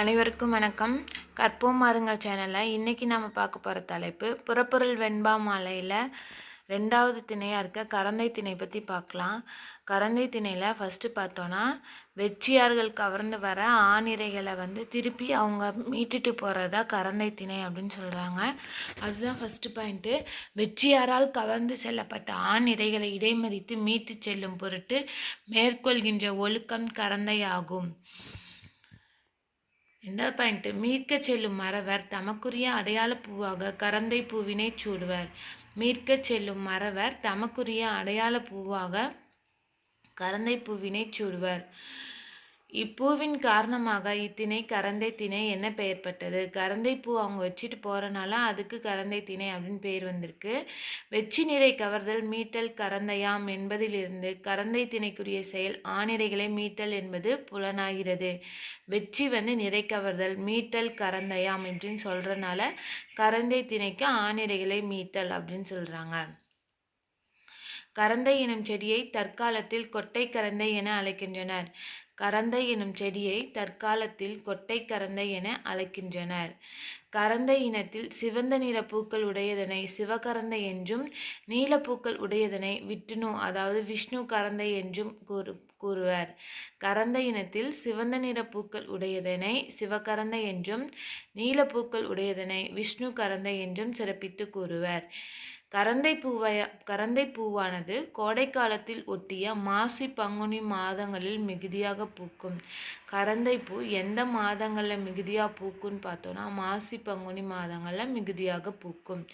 அனைவருக்கும் வணக்கம். கற்போம் மாறுங்கள் சேனலில் இன்றைக்கி நம்ம பார்க்க போகிற தலைப்பு புறப்பொருள் வெண்பா மாலையில் ரெண்டாவது திணையாக இருக்க கரந்தை திணை பற்றி பார்க்கலாம். கரந்தை திணையில் ஃபஸ்ட்டு பார்த்தோன்னா வெற்றியார்கள் கவர்ந்து வர ஆணிரைகளை வந்து திருப்பி அவங்க மீட்டுட்டு போகிறதா கரந்தை திணை அப்படின்னு சொல்கிறாங்க அதுதான் ஃபஸ்ட்டு பாயிண்ட்டு வெற்றியாரால் கவர்ந்து செல்லப்பட்ட ஆணிரைகளை இடைமறித்து மீட்டு செல்லும் பொருட்டு மேற்கொள்கின்ற ஒழுக்கம் கரந்தை ஆகும். ரெண்டாவது பாயிண்ட் மீட்க செல்லும் மறவர் தமக்குரிய அடையாள பூவாக கரந்தை பூவினை சூடுவர். மீட்க செல்லும் மறவர் தமக்குரிய அடையாள பூவாக கரந்தை பூவினை சூடுவர். இப்பூவின் காரணமாக இத்திணை கரந்தை திணை என்ன பெயர்பட்டது? கரந்தை பூ அவங்க வச்சுட்டு போகிறனால அதுக்கு கரந்தை திணை அப்படின்னு பெயர் வந்திருக்கு. வெச்சி நிறை கவர்தல் மீட்டல் கரந்தையாம் என்பதிலிருந்து கரந்தை திணைக்குரிய செயல் ஆணிரைகளை மீட்டல் என்பது புலனாகிறது. வெச்சி வந்து நிறை கவர்தல் மீட்டல் கரந்தையாம் அப்படின்னு சொல்கிறனால கரந்தை திணைக்கு ஆணிரைகளை மீட்டல் அப்படின்னு சொல்கிறாங்க கரந்தை எனும் செடியை தற்காலத்தில் கொட்டை கரந்தை என அழைக்கின்றனர். கரந்தை எனும் செடியை தற்காலத்தில் கொட்டை கரந்தை என அழைக்கின்றனர். கரந்தை இனத்தில் சிவந்த நிற பூக்கள் உடையதனை சிவகரந்தை என்றும் நீலப்பூக்கள் உடையதனை விட்டுணு அதாவது விஷ்ணு கரந்தை என்றும் கூறு கூறுவர். கரந்த இனத்தில் சிவந்த நிற பூக்கள் உடையதனை சிவகரந்தை என்றும் நீலப்பூக்கள் உடையதனை விஷ்ணு கரந்தை என்றும் சிறப்பித்து கூறுவர். கரந்தை பூவைய கரந்தை பூவானது கோடை காலத்தில் ஒட்டிய மாசி பங்குனி மாதங்களில் மிகுதியாக பூக்கும். கரந்தை பூ எந்த மாதங்களில் மிகுதியாக பூக்கும்னு பார்த்தோன்னா மாசி பங்குனி மாதங்களில் மிகுதியாக பூக்கும்.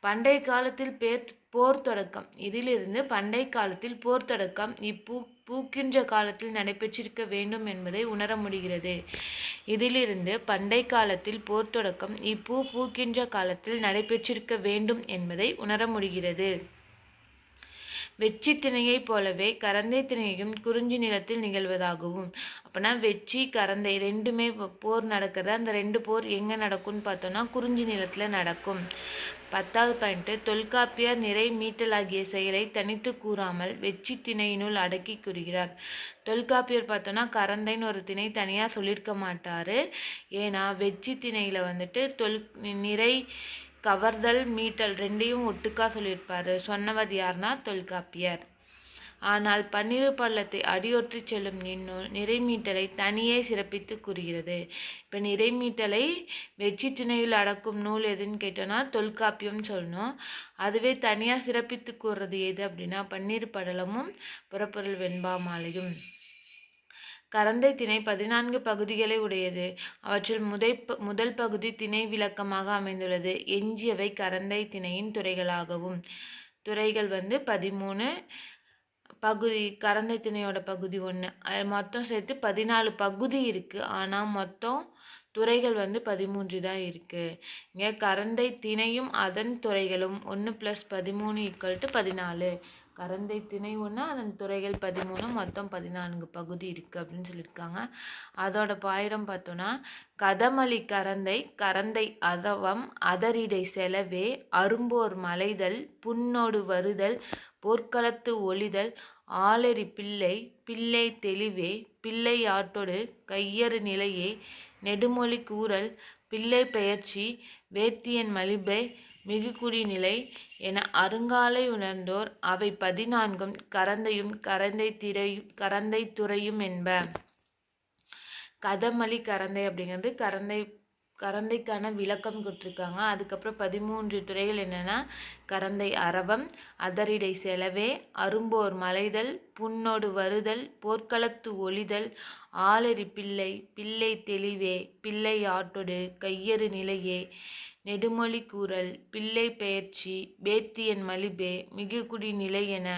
பண்டை காலத்தில் பேர் போர் தொடக்கம். இதிலிருந்து பண்டை காலத்தில் போர் தொடக்கம் இப்பூ பூக்கின்ற காலத்தில் நடைபெற்றிருக்க வேண்டும் என்பதை உணர முடிகிறது. இதிலிருந்து பண்டை காலத்தில் போர் தொடக்கம் இப்பூ பூக்கின்ற காலத்தில் நடைபெற்றிருக்க வேண்டும் என்பதை உணர முடிகிறது. வெச்சி திணையைப் போலவே கரந்தை திணையும் குறிஞ்சி நிலத்தில் நிகழ்வதாகவும். அப்போனா வெற்றி கரந்தை ரெண்டுமே போர் நடக்கிறது? அந்த ரெண்டு போர் எங்கே நடக்கும்னு பார்த்தோன்னா குறிஞ்சி நிலத்தில் நடக்கும். பத்தாவது பாயிண்ட்டு தொல்காப்பியர் நிறை மீட்டலாகிய செயலை தனித்து கூறாமல் வெச்சி திணையினுள் அடக்கி கூறுகிறார். தொல்காப்பியர் பார்த்தோன்னா கரந்தைன்னு ஒரு திணை தனியாக சொல்லியிருக்க மாட்டார். ஏன்னா வெச்சி திணையில் வந்துட்டு தொல் நிறை கவர்தல் மீட்டல் ரெண்டையும் ஒட்டுக்கா சொல்லியிருப்பார். சொன்னவர் யார்னா தொல்காப்பியர். ஆனால் பன்னிரு பள்ளத்தை அடியொற்றி செல்லும் இந்நூல் நிறைமீட்டலை தனியே சிறப்பித்து கூறுகிறது. இப்போ நிறைமீட்டலை வெற்றி திணையில் அடக்கும் நூல் எதுன்னு கேட்டோன்னா தொல்காப்பியம் சொல்லணும். அதுவே தனியாக சிறப்பித்து கூறுறது எது அப்படின்னா பன்னீர் படலமும் புறப்பொருள் வெண்பா மாலையும். கரந்தை திணை பதினான்கு பகுதிகளை உடையது. அவற்றில் முதை முதல் பகுதி திணை விளக்கமாக அமைந்துள்ளது. எஞ்சியவை கரந்தை திணையின் துறைகளாகவும். துறைகள் வந்து பதிமூணு பகுதி கரந்தை திணையோட பகுதி ஒன்று அது மொத்தம் சேர்த்து பதினாலு பகுதி இருக்குது ஆனால் மொத்தம் துறைகள் வந்து பதிமூன்று தான் இருக்குது இங்கே கரந்தை திணையும் அதன் துறைகளும். ஒன்று ப்ளஸ் பதிமூணு ஈக்குவல் டு பதினாலு. கரந்தை திணை ஒன்று அதன் துறைகள் பதிமூணு மொத்தம் பதினான்கு பகுதி இருக்குது அப்படின்னு சொல்லியிருக்காங்க. அதோட பாயிரம் பார்த்தோன்னா கதமளி கரந்தை கரந்தை அதவம் அதரிடை செலவே அரும்போர் மலைதல் புன்னோடு வருதல் போர்க்களத்து ஒளிதல் ஆளறி பிள்ளை பிள்ளை தெளிவே பிள்ளை ஆட்டோடு கையறு நிலையே நெடுமொழி கூறல் பிள்ளை பெயர்ச்சி வேத்தியன் மலிபை மிகுகுடி நிலை என அருங்காலை உணர்ந்தோர் அவை பதினான்கும் கரந்தையும் கரந்தை திரையும் கரந்தை துறையும் என்ப கதமளி கரந்தை அப்படிங்கிறது கரந்தை கரந்தைக்கான விளக்கம் கொடுத்துருக்காங்க. அதுக்கப்புறம் பதிமூன்று துறைகள் என்னென்னா கரந்தை அரவம் அதரிடை செலவே அரும்போர் மலைதல் புன்னோடு வருதல் போர்க்களத்து ஒளிதல் ஆளறி பிள்ளை பிள்ளை தெளிவே பிள்ளை ஆட்டொடு கையறு நிலையே நெடுமொழி கூறல் பிள்ளை பெயர்ச்சி பேத்தியன் மலிபே மிகுகுடி நிலை என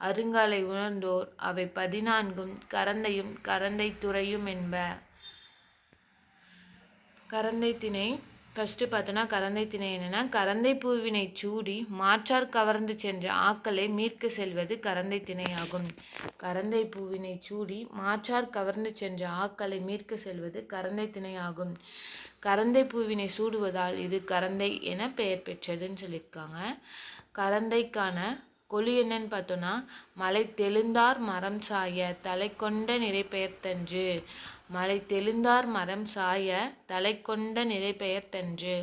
அருங்காலை உணர்ந்தோர் அவை பதினான்கும் கரந்தையும் கரந்தை துறையும் என்ப. கரந்தை திணை ஃபஸ்ட்டு பார்த்தோன்னா கரந்தை திணை என்னென்னா கரந்தை பூவினை சூடி மாற்றார் கவர்ந்து சென்ற ஆக்களை மீட்க செல்வது கரந்தை திணையாகும். கரந்தை பூவினை சூடி மாற்றார் கவர்ந்து சென்ற ஆக்களை மீட்க செல்வது கரந்தை திணையாகும். கரந்தை பூவினை சூடுவதால் இது கரந்தை என பெயர் பெற்றதுன்னு சொல்லியிருக்காங்க. கரந்தைக்கான கொழு என்னன்னு பார்த்தோன்னா மலை தெளிந்தார் மரம் சாய தலை கொண்ட நிறை பெயர்த்தன்று. மலை தெளிந்தார் மரம் சாய தலை கொண்ட நிறை பெயர்த்தன்று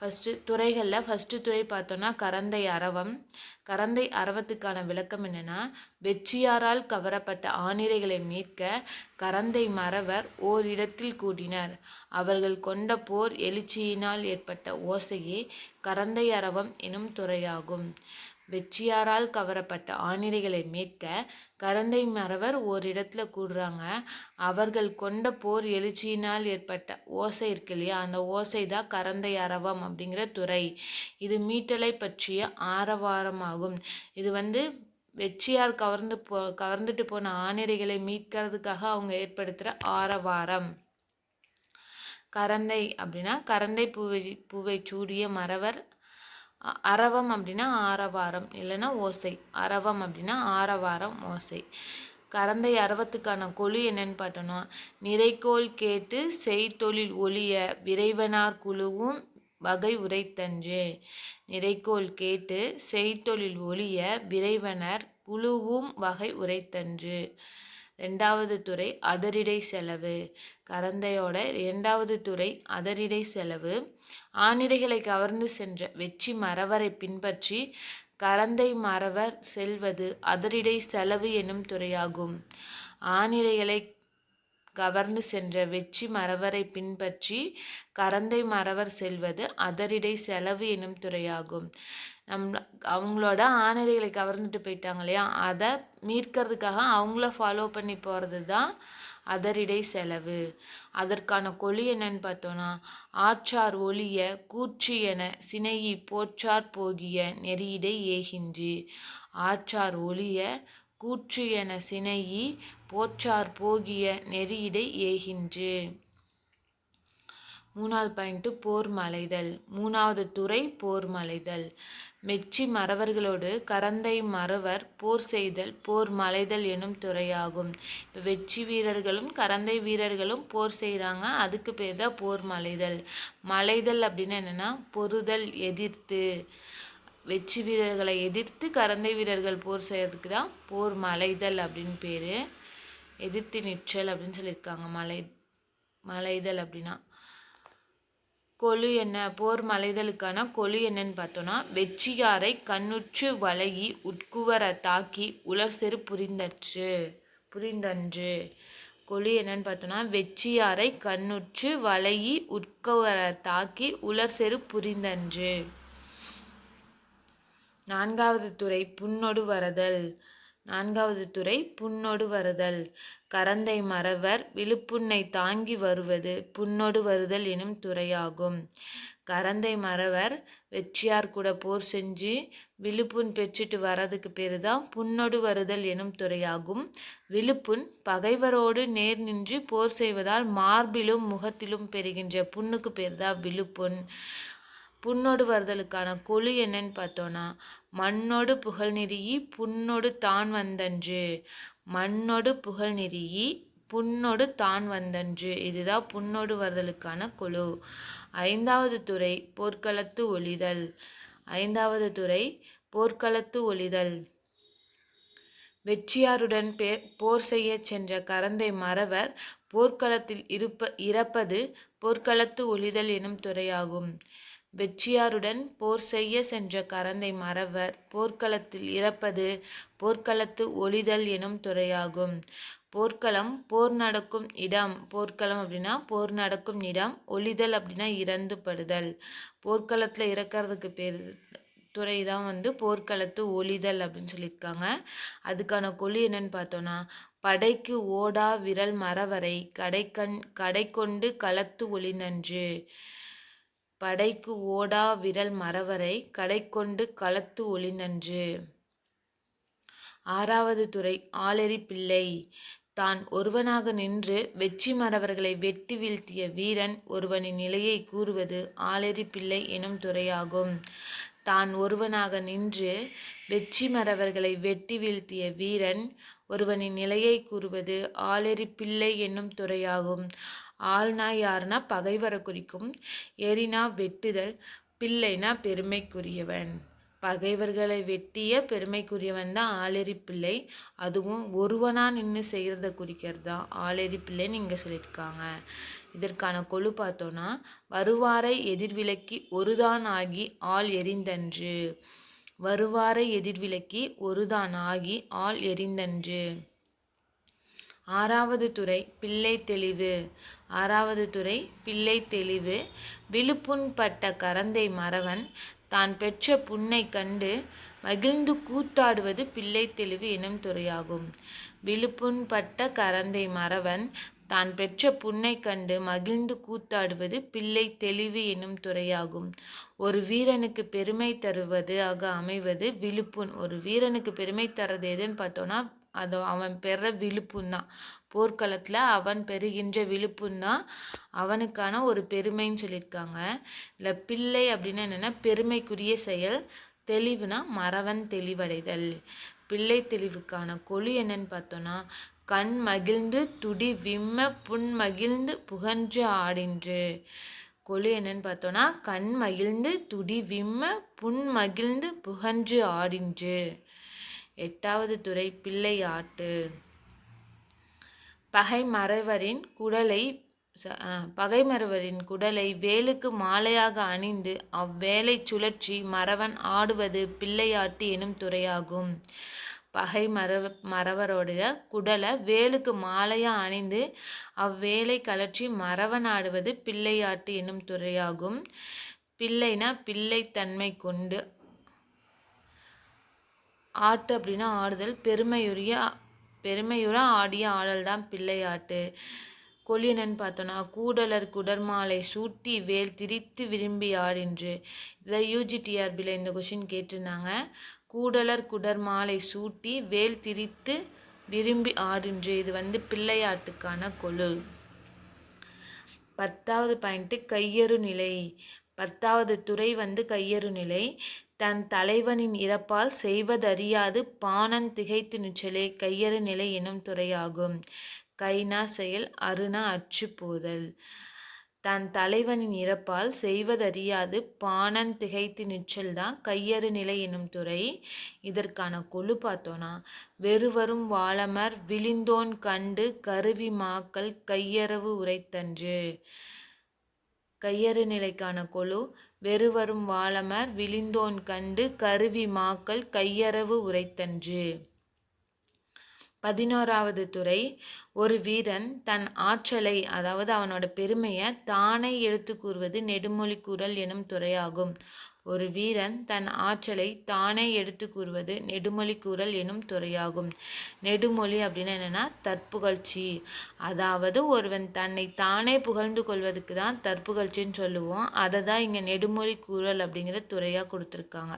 ஃபஸ்ட்டு துறைகளில் ஃபஸ்ட்டு துறை பார்த்தோன்னா கரந்தை அரவம். கரந்தை அரவத்துக்கான விளக்கம் என்னன்னா வெற்றியாரால் கவரப்பட்ட ஆணிரைகளை மீட்க கரந்தை மறவர் ஓரிடத்தில் கூடினர். அவர்கள் கொண்ட போர் எழுச்சியினால் ஏற்பட்ட ஓசையே கரந்தை அரவம் எனும் துறையாகும். வெற்றியாரால் கவரப்பட்ட ஆணிரைகளை மீட்க கரந்தை மறவர் ஓரிடத்துல கூடுறாங்க. அவர்கள் கொண்ட போர் எழுச்சியினால் ஏற்பட்ட ஓசை இருக்கு இல்லையா? அந்த ஓசை தான் கரந்தை அரவம் அப்படிங்கிற துறை. இது மீட்டலை பற்றிய ஆரவாரமாகும். இது வந்து வெற்றியார் கவர்ந்து போ கவர்ந்துட்டு போன ஆணிரைகளை மீட்கிறதுக்காக அவங்க ஏற்படுத்துகிற ஆரவாரம். கரந்தை அப்படின்னா கரந்தை பூவை பூவை சூடிய மறவர் அரவம் அப்படின்னா ஆரவாரம் இல்லைன்னா ஓசை. அரவம் அப்படின்னா ஆரவாரம் ஓசை. கரந்தை அரவத்துக்கான கொழு என்னன்னு பார்த்தோன்னா நிறைக்கோள் கேட்டு செய்தொழில் ஒளிய விரைவனார் குழுவும் வகை உரைத்தன்று. நிறைக்கோள் கேட்டு செய்தொழில் ஒளிய விரைவனர் குழுவும் வகை உரைத்தன்று. ரெண்டாவது துறை அதரிடை செலவு. கரந்தையோட இரண்டாவது துறை அதரிடை செலவு. ஆணிரைகளை கவர்ந்து சென்ற வெற்றி மரவரை பின்பற்றி கரந்தை மறவர் செல்வது அதரிடை செலவு எனும் துறையாகும். ஆணிரைகளை கவர்ந்து சென்ற வெற்றி மறவரை பின்பற்றி கரந்தை மறவர் செல்வது அதரிடை செலவு எனும் துறையாகும். நம் அவங்களோட ஆணிரைகளை கவர்ந்துட்டு போயிட்டாங்க இல்லையா? அதை மீட்கிறதுக்காக அவங்கள ஃபாலோ பண்ணி போகிறது தான் அதரிடை செலவு. அதற்கான கொலி என்னன்னு பார்த்தோன்னா ஆற்றார் ஒளிய கூற்றி என சினையி போற்றார் போகிய நெறியிடை ஏகின்றி ஆற்றார் ஒளிய கூற்று என சினையி போற்றார் போகிய நெறியிடை ஏகின்று. மூணாவது பாயிண்ட்டு போர் மலைதல். மூணாவது துறை போர் மலைதல். மெச்சி மறவர்களோடு கரந்தை மறவர் போர் செய்தல் போர் மலைதல் எனும் துறையாகும். இப்போ வெற்றி வீரர்களும் கரந்தை வீரர்களும் போர் செய்கிறாங்க அதுக்கு பேர் தான் போர் மலைதல். மலைதல் அப்படின்னு என்னென்னா பொறுதல் எதிர்த்து. வெற்றி வீரர்களை எதிர்த்து கரந்தை வீரர்கள் போர் செய்கிறதுக்கு தான் போர் மலைதல் அப்படின்னு பேர். எதிர்த்து நிற்றல் அப்படின்னு சொல்லியிருக்காங்க. மலை மலைதல் அப்படின்னா. கொழு என்ன? போர் மலைதலுக்கான கொழு என்னன்னு பார்த்தோன்னா வெற்றியாரை கண்ணுற்று வளையி உட்குவர தாக்கி உலர்செரு புரிந்தச்சு புரிந்தன்று. கொழு என்னன்னு பார்த்தோன்னா வெற்றியாரை கண்ணுற்று வளையி உட்குவர தாக்கி உலர்செரு புரிந்தன்று. நான்காவது துறை புண்ணொடு வரதல். நான்காவது துறை புன்னொடு வருதல். கரந்தை மறவர் விழுப்புண்ணை தாங்கி வருவது புண்ணொடு வருதல் எனும் துறையாகும். கரந்தை மறவர் வெற்றியார் கூட போர் செஞ்சு விழுப்புண் பெற்றுட்டு வர்றதுக்கு பேர் தான் புண்ணொடு வருதல் எனும் துறையாகும். விழுப்புண் பகைவரோடு நேர் நின்று போர் செய்வதால் மார்பிலும் முகத்திலும் பெறுகின்ற புண்ணுக்கு பேர் தான் விழுப்புண் புண்ணோடு வருதலுக்கான கொழு என்னன்னு பார்த்தோன்னா மண்ணொடு புகழ் நெறியி புண்ணொடு தான் வந்தன்று. மண்ணொடு புகழ் நெறியி புண்ணொடு தான் வந்தன்று. இதுதான் புண்ணொடு வருதலுக்கான குழு. ஐந்தாவது துறை போர்க்களத்து ஒளிதல். ஐந்தாவது துறை போர்க்களத்து ஒளிதல். வெற்றியாருடன் பே போர் செய்யச் சென்ற கரந்தை மறவர் போர்க்களத்தில் இருப்ப இறப்பது போர்க்களத்து ஒளிதல் எனும் துறையாகும். வெற்றியாருடன் போர் செய்ய சென்ற கரந்தை மறவர் போர்க்களத்தில் இறப்பது போர்க்களத்து ஒளிதல் எனும் துறையாகும். போர்க்களம் போர் நடக்கும் இடம். போர்க்களம் அப்படின்னா போர் நடக்கும் இடம் ஒளிதல் அப்படின்னா இறந்து படுதல் போர்க்களத்தில் இறக்கிறதுக்கு பேர் துறை தான் வந்து போர்க்களத்து ஒளிதல் அப்படின்னு சொல்லியிருக்காங்க. அதுக்கான கொழி என்னன்னு பார்த்தோன்னா படைக்கு ஓடா விரல் மறவரை கடைக்கண் கடை கொண்டு களத்து ஒளிநன்று. படைக்கு ஓடா விரல் மறவரை கடை கொண்டு களத்து ஒளிநன்று ஆறாவது துறை ஆளெறி பிள்ளை. தான் ஒருவனாக நின்று வெற்றி மறவர்களை வெட்டி வீழ்த்திய வீரன் ஒருவனின் நிலையை கூறுவது ஆளெறி பிள்ளை எனும் துறையாகும். தான் ஒருவனாக நின்று வெற்றி மறவர்களை வெட்டி வீழ்த்திய வீரன் ஒருவனின் நிலையை கூறுவது ஆளெறி பிள்ளை என்னும் துறையாகும். ஆள்னா யாருன்னா பகைவரை குறிக்கும். எரினா வெட்டுதல் பிள்ளைனா பெருமைக்குரியவன். பகைவர்களை வெட்டிய பெருமைக்குரியவன் தான் ஆளெறி பிள்ளை. அதுவும் ஒருவனா நின்று செய்கிறத குறிக்கிறது தான் ஆளெறி பிள்ளைன்னு இங்கே சொல்லியிருக்காங்க. இதற்கான கொழு பார்த்தோன்னா வருவாரை எதிர்விலக்கி ஒருதான் ஆகி ஆள் எரிந்தன்று வருவாரை எதிர்விலக்கி ஒருதான் ஆகி ஆள் எரிந்தன்று ஆறாவது துறை பிள்ளை தெளிவு. ஆறாவது துறை பிள்ளை தெளிவு. விழுப்புண்பட்ட கரந்தை மறவன். தான் பெற்ற புண்ணை கண்டு மகிழ்ந்து கூத்தாடுவது பிள்ளை தெளிவு எனும் துறையாகும். விழுப்புண்பட்ட கரந்தை மறவன். தான் பெற்ற புண்ணை கண்டு மகிழ்ந்து கூத்தாடுவது பிள்ளை தெளிவு எனும் துறையாகும். ஒரு வீரனுக்கு பெருமை தருவது ஆக அமைவது விழுப்புண். ஒரு வீரனுக்கு பெருமை தரது எதுன்னு பார்த்தோன்னா அது அவன் பெற விழுப்புந்தான். போர்க்களத்தில் அவன் பெறுகின்ற விழுப்புந்தான். அவனுக்கான ஒரு பெருமைன்னு சொல்லியிருக்காங்க. இல்லை பிள்ளை அப்படின்னா என்னென்னா பெருமைக்குரிய செயல் தெளிவுனா மறவன் தெளிவடைதல். பிள்ளை தெளிவுக்கான கொழு என்னன்னு பார்த்தோன்னா கண் மகிழ்ந்து துடி விம்ம புண் மகிழ்ந்து புகன்று ஆடின்று. கொழு என்னன்னு பார்த்தோன்னா கண் மகிழ்ந்து துடி விம்ம புண் மகிழ்ந்து புகன்று ஆடின்று. எட்டாவது துறை பிள்ளையாட்டு பகை மறைவரின் குடலை பகைமறவரின் குடலை வேலுக்கு மாலையாக அணிந்து அவ்வேலை சுழற்றி மறவன் ஆடுவது பிள்ளையாட்டு எனும் துறையாகும். பகை மரவ மறவரோடைய குடலை வேலுக்கு மாலையாக அணிந்து அவ்வேலை கலற்றி மறவன் ஆடுவது பிள்ளையாட்டு என்னும் துறையாகும். பிள்ளைனா பிள்ளைத்தன்மை கொண்டு ஆட்டு அப்படின்னா ஆடுதல். பெருமையுரிய பெருமையுற ஆடிய ஆடல் தான் பிள்ளையாட்டு. கொள்ளினன் பார்த்தோன்னா கூடலர் குடர்மாலை சூட்டி வேல் திரித்து விரும்பி ஆடின்று. இதை யூஜிடிஆர்பியில் இந்த கொஷின் கேட்டிருந்தாங்க. கூடலர் குடர்மாலை சூட்டி வேல் திரித்து விரும்பி ஆடின்று. இது வந்து பிள்ளையாட்டுக்கான கொழு பத்தாவது பாயிண்ட்டு கையறு நிலை. பத்தாவது துறை வந்து கையறு நிலை. தன் தலைவனின் இறப்பால் செய்வதறியாது பானன் திகைத்து நிச்சலே கையறு நிலை எனும் துறையாகும். கைனா செயல் அருணா அச்சு போதல். தன் தலைவனின் இறப்பால் செய்வதறியாது பானன் திகைத்து நிச்சல் தான் கையறு நிலை எனும் துறை. இதற்கான கொழு பார்த்தோன்னா வெறுவரும் வாழமர் விழிந்தோன் கண்டு கருவி மாக்கள் கையறவு உரைத்தன்று. கையறு நிலைக்கான கொழு வெறுவரும் வாழமர் விழிந்தோன் கண்டு கருவி மாக்கள் கையறவு உரைத்தன்று. பதினோராவது துறை ஒரு வீரன் தன் ஆற்றலை அதாவது அவனோட பெருமையை தானே எடுத்து கூறுவது நெடுமொழி கூறல் எனும் துறையாகும். ஒரு வீரன் தன் ஆற்றலை தானே எடுத்து கூறுவது நெடுமொழி கூறல் எனும் துறையாகும். நெடுமொழி அப்படின்னா என்னென்னா தற்புகழ்ச்சி. அதாவது ஒருவன் தன்னை தானே புகழ்ந்து கொள்வதுக்கு தான் தற்புகழ்ச்சின்னு சொல்லுவோம். அதை தான் இங்கே நெடுமொழி கூறல் அப்படிங்கிற துறையாக கொடுத்துருக்காங்க.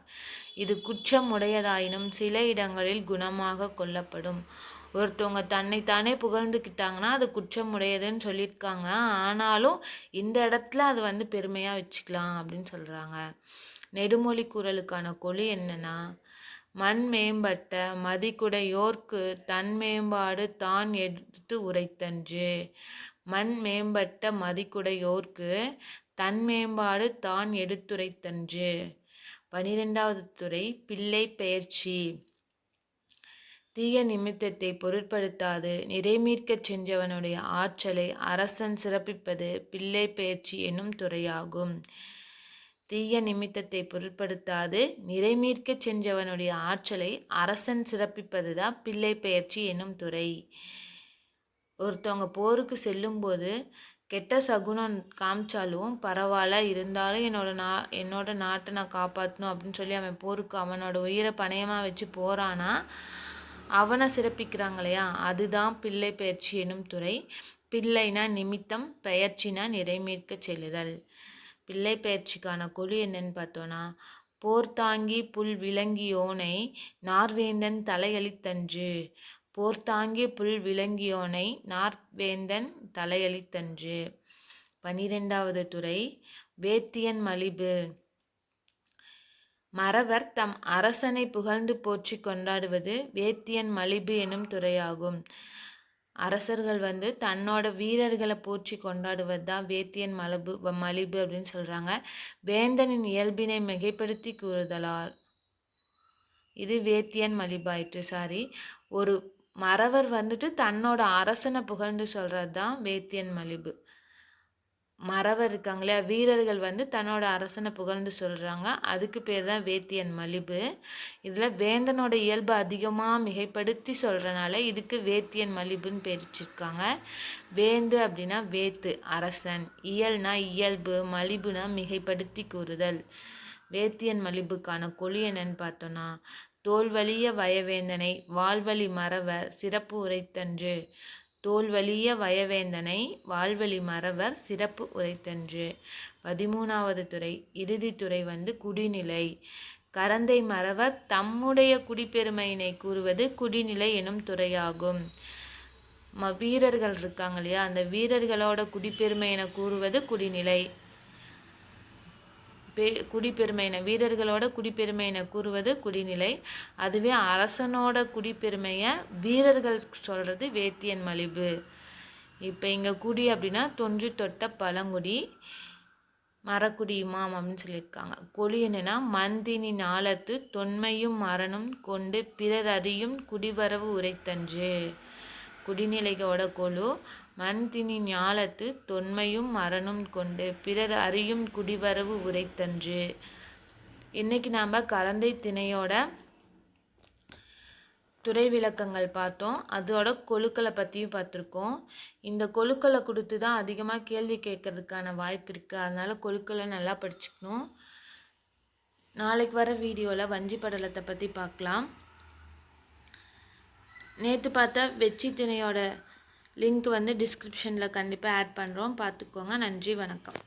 இது குற்றம் உடையதாயினும் சில இடங்களில் குணமாக கொள்ளப்படும். ஒருத்தவங்க தன்னைத்தானே புகழ்ந்துக்கிட்டாங்கன்னா அது குற்றம் உடையதுன்னு சொல்லியிருக்காங்க. ஆனாலும் இந்த இடத்துல அது வந்து பெருமையாக வச்சுக்கலாம் அப்படின்னு சொல்கிறாங்க நெடுமொழி குரலுக்கான கொழு என்னன்னா மண் மேம்பட்ட மதிக்குடையோர்க்கு தன் மேம்பாடு தான் எடுத்து உரைத்தன்று. மண் மேம்பட்ட மதிக்குடையோர்க்கு தன் மேம்பாடு தான் எடுத்துரைத்தன்று. பனிரெண்டாவது துறை பிள்ளை பெயர்ச்சி. தீய நிமித்தத்தை பொருட்படுத்தாது. நிறைமீட்கச் சென்றவனுடைய ஆற்றலை அரசன் சிறப்பிப்பது பிள்ளை பெயர்ச்சி என்னும் துறையாகும். தீய நிமித்தத்தை பொருட்படுத்தாது. நிறைமீட்கச் சென்றவனுடைய ஆற்றலை அரசன் சிறப்பிப்பது தான் பிள்ளை பெயர்ச்சி என்னும் துறை. ஒருத்தவங்க போருக்கு செல்லும்போது கெட்ட சகுனம் காமிச்சாலும் பரவாயில்ல இருந்தாலும் என்னோட நா என்னோட நாட்டை நான் காப்பாற்றணும் அப்படின்னு சொல்லி அவன் போருக்கு அவனோட உயிரை பணயமாக வச்சு போகிறானா அவனை சிறப்பிக்கிறாங்க இல்லையா அதுதான் பிள்ளை பயிற்சி எனும் துறை. பிள்ளைனா நிமித்தம் பெயர்ச்சினா நிறைமீட்க செல்லுதல். பிள்ளை பெயர்ச்சிக்கான கொழு என்னன்னு பார்த்தோன்னா போர்த்தாங்கி புல் விளங்கியோனை நார்வேந்தன் தலையளித்தன்று. போர்த்தாங்கி புல் விளங்கியோனை நார்வேந்தன் தலையளித்தன்று. பனிரெண்டாவது துறை வேத்தியன் மலிபு. மறவர் தம் அரசனை புகழ்ந்து போற்றி கொண்டாடுவது வேத்தியன் மலிபு எனும் துறையாகும். அரசர்கள் வந்து தன்னோட வீரர்களை போற்றி கொண்டாடுவது தான் வேத்தியன் மலபு மலிபு அப்படின்னு சொல்கிறாங்க வேந்தனின் இயல்பினை மிகைப்படுத்தி கூறுதலால் இது வேத்தியன் மலிபாயிற்று சாரி. ஒரு மறவர் வந்துட்டு தன்னோட அரசனை புகழ்ந்து சொல்கிறது தான் வேத்தியன் மலிபு. மறவர் இருக்காங்க இல்லையா? வீரர்கள் வந்து தன்னோட அரசனை புகழ்ந்து சொல்கிறாங்க அதுக்கு பேர் தான் வேத்தியன் மலிபு. இதில் வேந்தனோட இயல்பு அதிகமாக மிகைப்படுத்தி சொல்கிறனால இதுக்கு வேத்தியன் மலிபுன்னு பேரிச்சிருக்காங்க வேந்து அப்படின்னா வேத்து அரசன். இயல்னா இயல்பு மலிபுனா மிகைப்படுத்தி கூறுதல். வேத்தியன் மலிபுக்கான கொழி என்னன்னு பார்த்தோன்னா தோல்வலிய வயவேந்தனை வாழ்வழி மறவர் சிறப்பு உரைத்தன்று. தோல்வலிய வயவேந்தனை வாழ்வழி மறவர் சிறப்பு உரைத்தன்று. பதிமூணாவது துறை இறுதி துறை வந்து குடிநிலை. கரந்தை மறவர் தம்முடைய குடிப்பெருமையினை கூறுவது குடிநிலை எனும் துறையாகும். ம வீரர்கள் இருக்காங்க இல்லையா? அந்த வீரர்களோட குடிப்பெருமையினை கூறுவது குடிநிலை. பெ குடிப்பெருமையின வீரர்களோட குடிப்பெருமையின கூறுவது குடிநிலை. அதுவே அரசனோட குடிப்பெருமையை வீரர்கள் சொல்கிறது வேத்தியன் மலிபு இப்போ இங்கே குடி அப்படின்னா தொன்று தொட்ட பழங்குடி மரக்குடி இமாம் அப்படின்னு சொல்லியிருக்காங்க. கொழி என்னன்னா மந்தினி நாளத்து தொன்மையும் மரணம் கொண்டு பிறர் அறியும் குடிவரவு உரைத்தன்று. குடிநிலைகளோட கொழு மண்தினி ஞாலத்து தொன்மையும் மரணும் கொண்டு பிறர் அறியும் குடிவரவு உரைத்தன்று. இன்னைக்கு நாம் கலந்தை திணையோட துறை விளக்கங்கள் பார்த்தோம். அதோட கொழுக்களை பற்றியும் பார்த்துருக்கோம். இந்த கொழுக்களை கொடுத்து தான் அதிகமாக கேள்வி கேட்கறதுக்கான வாய்ப்பு இருக்குது அதனால் கொழுக்களை நல்லா படிச்சுக்கணும். நாளைக்கு வர வீடியோவில் வஞ்சி படலத்தை பற்றி பார்க்கலாம். நேற்று பார்த்தா வெச்சி திணையோட லிங்க் வந்து டிஸ்கிரிப்ஷனில் கண்டிப்பாக ஆட் பண்ணுறோம் பார்த்துக்கோங்க. நன்றி வணக்கம்.